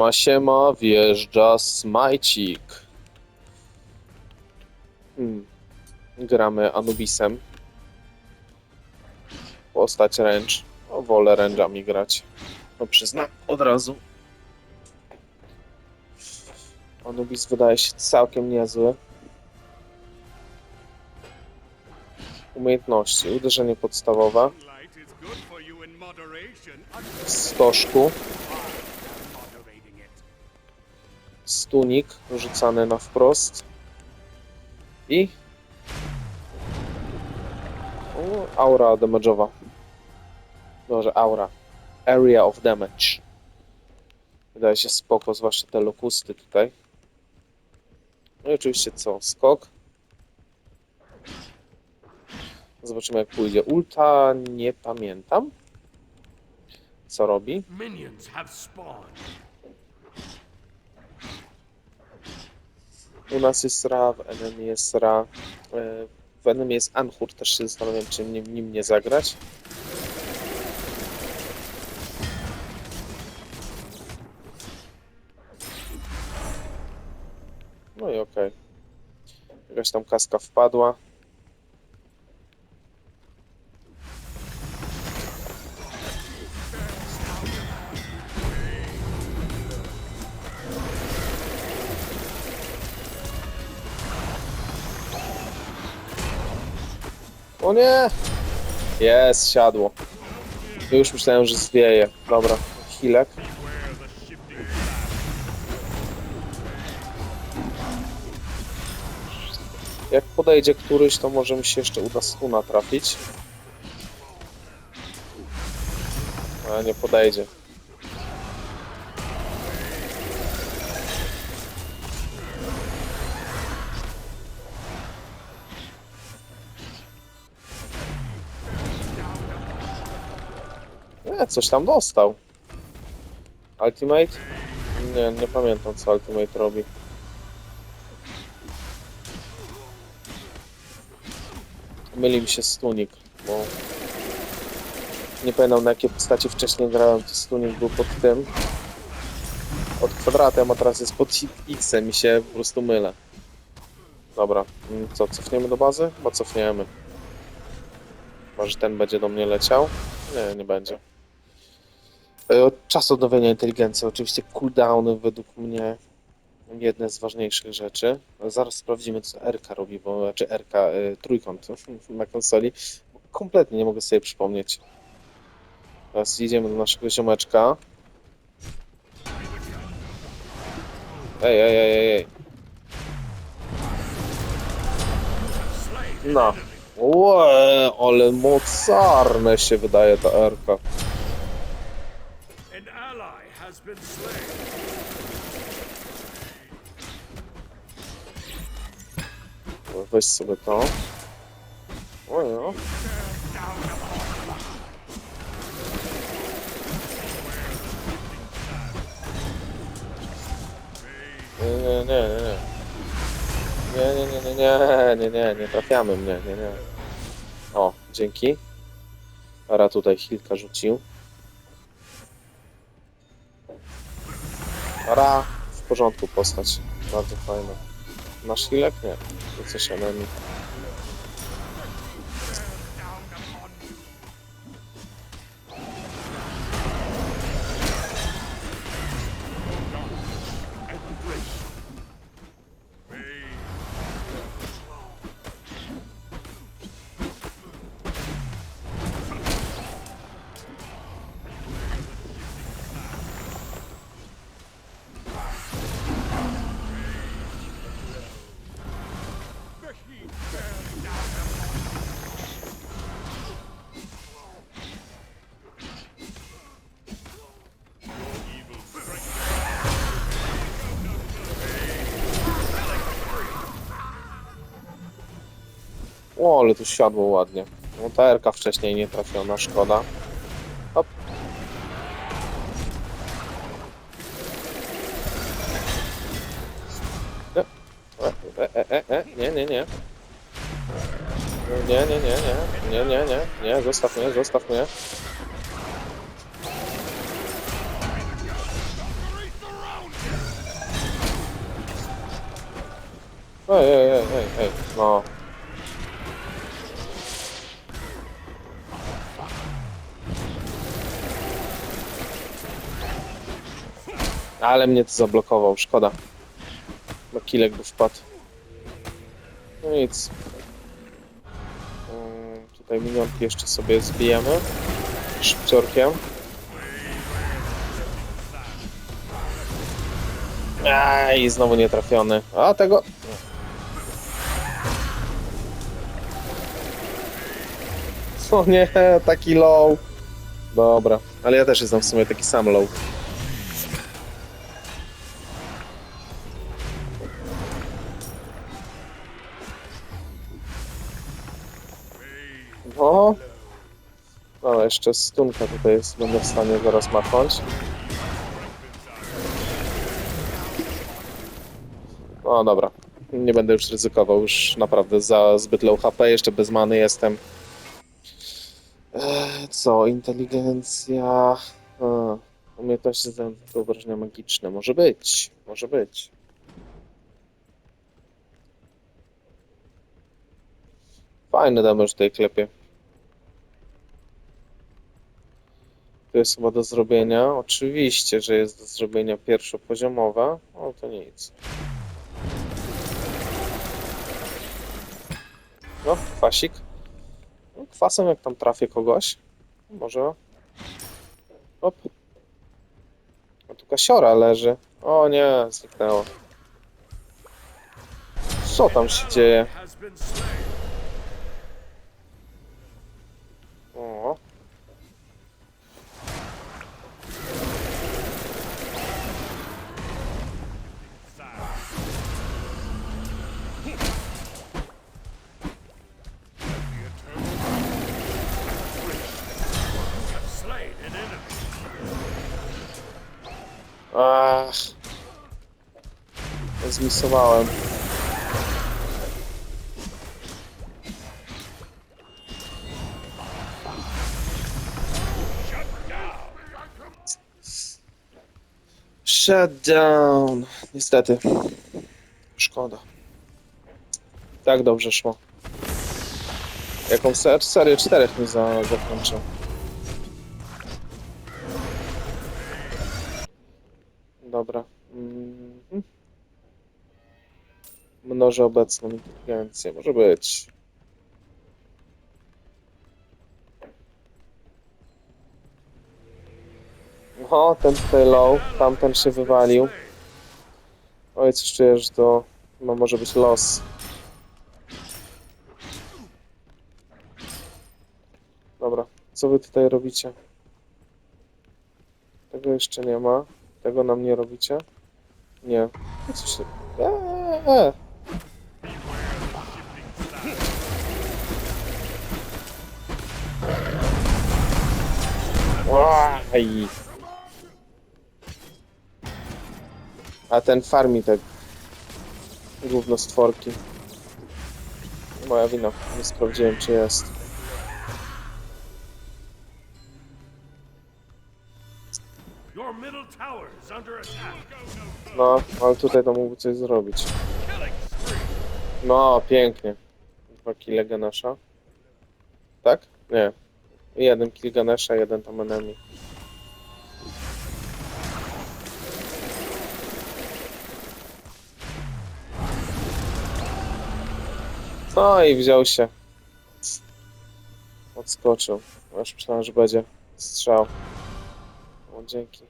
Ma siema, wjeżdża Smajcik. Hmm. Gramy Anubisem. Postać ręcz. No, wolę ręczami grać. No przyznam od razu. Anubis wydaje się całkiem niezły. Umiejętności. Uderzenie podstawowe. W stożku. Stunik rzucany na wprost i o, aura damage'owa. Może aura. Area of damage. Wydaje się spoko, zwłaszcza te lokusty tutaj. No i oczywiście co? Skok. Zobaczymy jak pójdzie. Ulta nie pamiętam. Co robi? Minions have spawned. U nas jest Ra, w Enemy jest Ra. e, W Enemy jest Anhur, też się zastanawiam, czy nim, nim nie zagrać. No i okej. Jakaś tam kaska wpadła. O nie! Jest, siadło. Już myślałem, że zwieje. Dobra, chilek. Jak podejdzie któryś, to może mi się jeszcze uda stuna trafić. Ale nie podejdzie. Coś tam dostał. Ultimate? Nie, nie pamiętam co Ultimate robi. Myli mi się stunik, bo nie pamiętam na jakie postacie wcześniej grałem, to stunik był pod tym pod kwadratem, a teraz jest pod X-em i się po prostu mylę. Dobra, mm, co, cofniemy do bazy? Chyba cofniemy. Może ten będzie do mnie leciał? Nie, nie będzie. E, Czas odnowienia inteligencji, oczywiście cooldowny według mnie jedne z ważniejszych rzeczy. Zaraz sprawdzimy, co RK robi, bo znaczy RK y, trójkąt na konsoli. Kompletnie nie mogę sobie przypomnieć. Teraz idziemy do naszego ziomeczka. Ej, ej, ej, ej, ej. No. Łe, ale mocarne się wydaje ta RK. Been slain. Weź sobie to. Ojo. Nie, nie, nie, nie. Nie, nie, nie, nie, nie, nie, nie, nie trafiamy mnie, nie, nie. O, dzięki. Ara tutaj chwilkę rzucił. Ara, w porządku postać. Bardzo fajna. Masz chwilek? Nie. Coś enemy. O, ale tu siadło ładnie. No ta Rka wcześniej nie trafiona, szkoda. Hop. E, e, e, e, e, nie, nie, nie. Nie, nie, nie, nie, nie, nie, nie, nie, zostaw mnie, zostaw mnie. Ej, ej, ej, ej, ej, no. Ale mnie to zablokował, szkoda. Na kilek by wpadł. No nic. Mm, Tutaj minionki jeszcze sobie zbijemy. Szybciorkiem. Aj, znowu nie trafiony. A tego. O nie, taki low. Dobra, ale ja też jestem w sumie taki sam low. Jeszcze stunka tutaj jest, będę w stanie zaraz machnąć. No dobra, nie będę już ryzykował, już naprawdę za zbyt low HP, jeszcze bez many jestem. Eee, co, inteligencja... A, umiejętności za wyobrażenia magiczne, może być, może być. Fajny damage tutaj klepie. Tu jest chyba do zrobienia. Oczywiście, że jest do zrobienia pierwszopoziomowe. O, to nic. No, kwasik. No, kwasem jak tam trafię kogoś. Może. Op. A tu kasiora leży. O nie, zniknęło. Co tam się dzieje? Zmisowałem. Shut down. Niestety. Szkoda. Tak dobrze szło. Jaką ser serię czterech mi za zakończył. Dobra. Mhm. Mnożę obecną inteligencję. Może być. O, ten tutaj low. Tamten się wywalił. Oj, coś czuję, że to no, może być los. Dobra, co wy tutaj robicie? Tego jeszcze nie ma. Tego nam nie robicie? Nie. No Co się... Eee. A ten farmi te gówno stworki. Moja wina. Nie sprawdziłem czy jest. No, ale tutaj to mógłby coś zrobić. No, pięknie. Dwa kile Ganesha. Tak? Nie. Jeden kill Ganesha, jeden tam enemy. No i wziął się. Odskoczył. Aż myślałem, że będzie strzał. O, dzięki.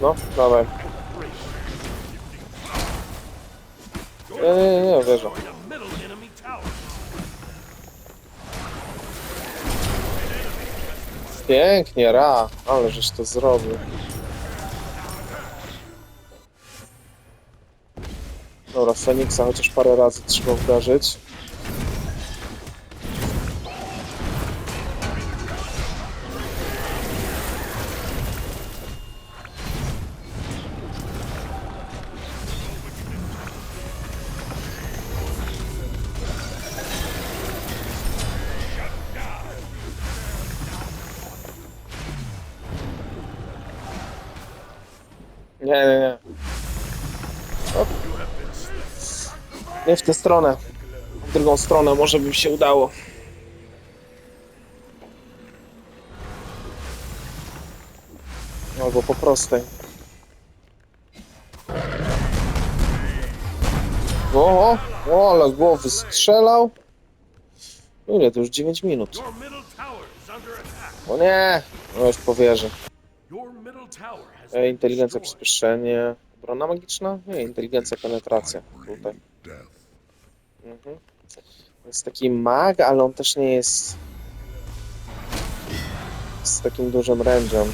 No, dawaj. Nie, nie, nie, wierzę. Enemy tower. Pięknie, Ra, ale żeś to zrobił. Dobra, Feniksa chociaż parę razy trzeba uderzyć. Nie w tę stronę. W drugą stronę może by mi się udało. Albo po prostej. O, o, ale głowy strzelał. Ile to już 9 minut. O nie! No już powierzę. E, inteligencja, przyspieszenie. Obrona magiczna? Nie, inteligencja, penetracja. Tutaj. Mhm. Jest taki mag, ale on też nie jest z takim dużym range'em.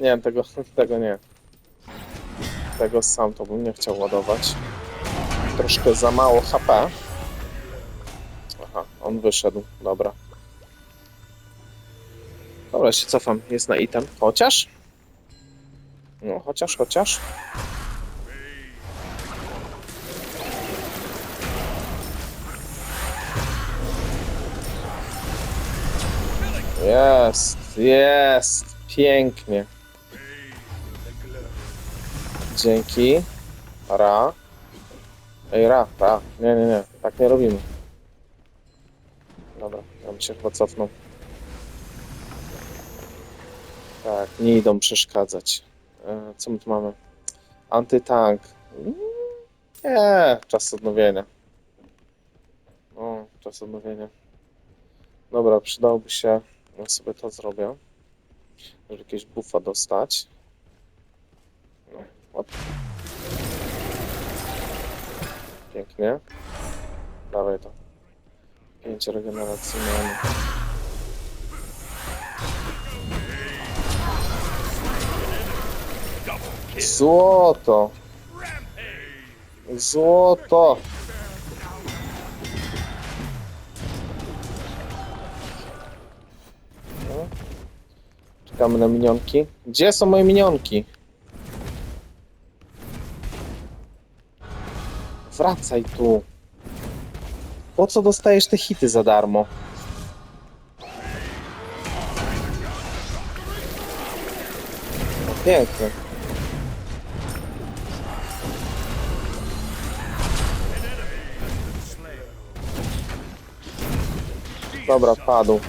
Nie tego, tego nie. Tego sam to bym nie chciał ładować. Troszkę za mało HP. Aha, on wyszedł, dobra. Dobra, się cofam, jest na item. Chociaż? No, chociaż, chociaż. Jest, jest, pięknie. Dzięki. Ra. Ej, ra, ra. Nie, nie, nie. Tak nie robimy. Dobra, ja bym się chyba cofnął. Tak, nie idą przeszkadzać. E, co my tu mamy? Antytank. Nie, czas odnowienia. O, czas odnowienia. Dobra, przydałoby się. Ja sobie to zrobię. Żeby jakieś buffa dostać. No, op. Pięknie. Dawaj to. Pięć regeneracji mamy. Złoto! Złoto! No. Czekamy na minionki. Gdzie są moje minionki? Wracaj tu. Po co dostajesz te hity za darmo? No, pięknie. Dobra, padł.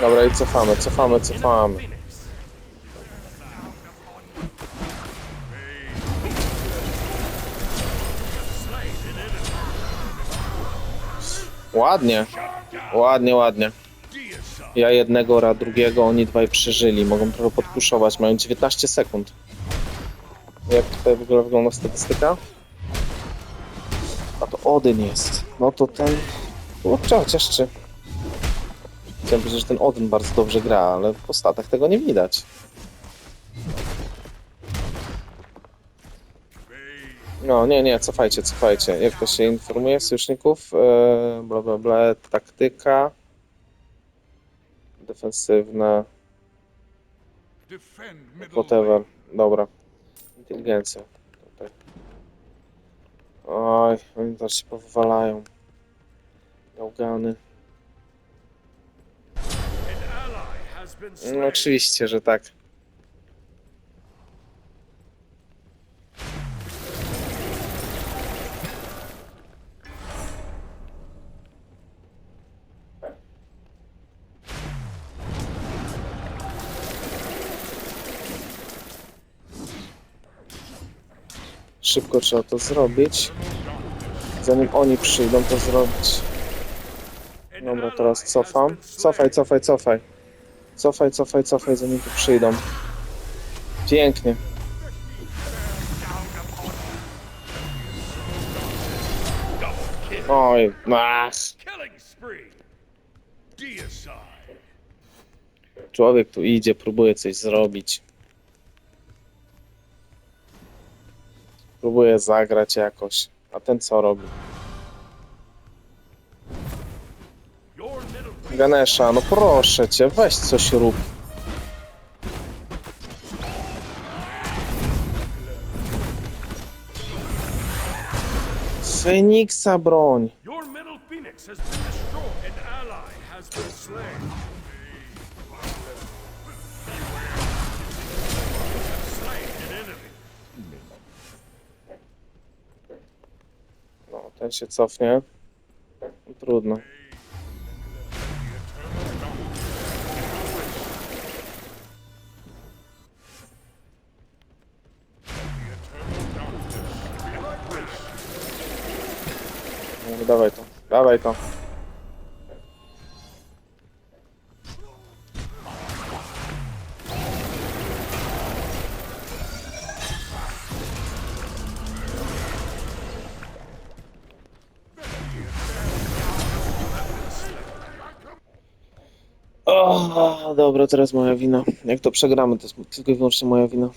Dobra, i cofamy, cofamy, cofamy. Ładnie, ładnie, ładnie. Ja jednego, ra drugiego, oni dwaj przeżyli. Mogą trochę podpuszować, mają 19 sekund. Jak tutaj w ogóle wygląda statystyka? A to Odyn jest. No to ten... Kurczę, chociaż czy... Chciałem powiedzieć, że ten Odyn bardzo dobrze gra, ale w postatach tego nie widać. No, nie, nie, cofajcie, cofajcie. Jak to się informuje sojuszników? Eee, bla, bla, bla, taktyka. Defensywna. Whatever. Dobra. Inteligencja. Tutaj. Oj, oni też się powywalają. Gałgany. No oczywiście, że tak. Szybko trzeba to zrobić. Zanim oni przyjdą to zrobić. Dobra, teraz cofam. Cofaj, cofaj, cofaj. Cofaj, cofaj, cofaj, zanim tu przyjdą. Pięknie. Oj. Deicide. człowiek tu idzie, próbuje coś zrobić. Próbuję zagrać jakoś. A ten co robi? Ganesha, no proszę cię, weź coś rób. Feniksa broń. your phoenix has been destroyed. Ally has been. Slain ten się cofnie. Trudno. No, dawaj to, dawaj to. Dobra, teraz moja wina. Jak to przegramy, to jest tylko i wyłącznie moja wina.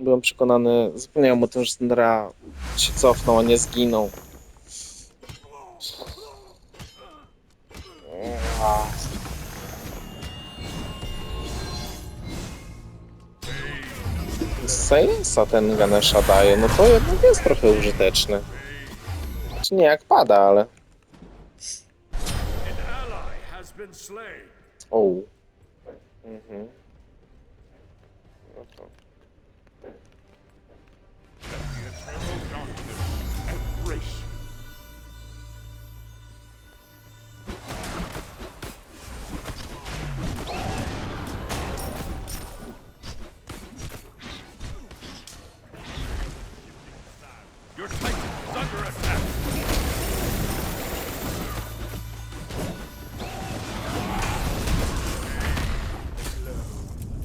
Byłem przekonany, zapomniałem o tym, że ten Ra się cofnął, a nie zginął. Sensa ten Ganesha daje, no to jednak jest trochę użyteczny. Znaczy nie jak pada, ale... been slain. O. Mhm.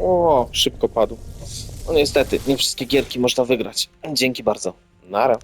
O, szybko padł. No niestety, nie wszystkie gierki można wygrać. Dzięki bardzo. Nara.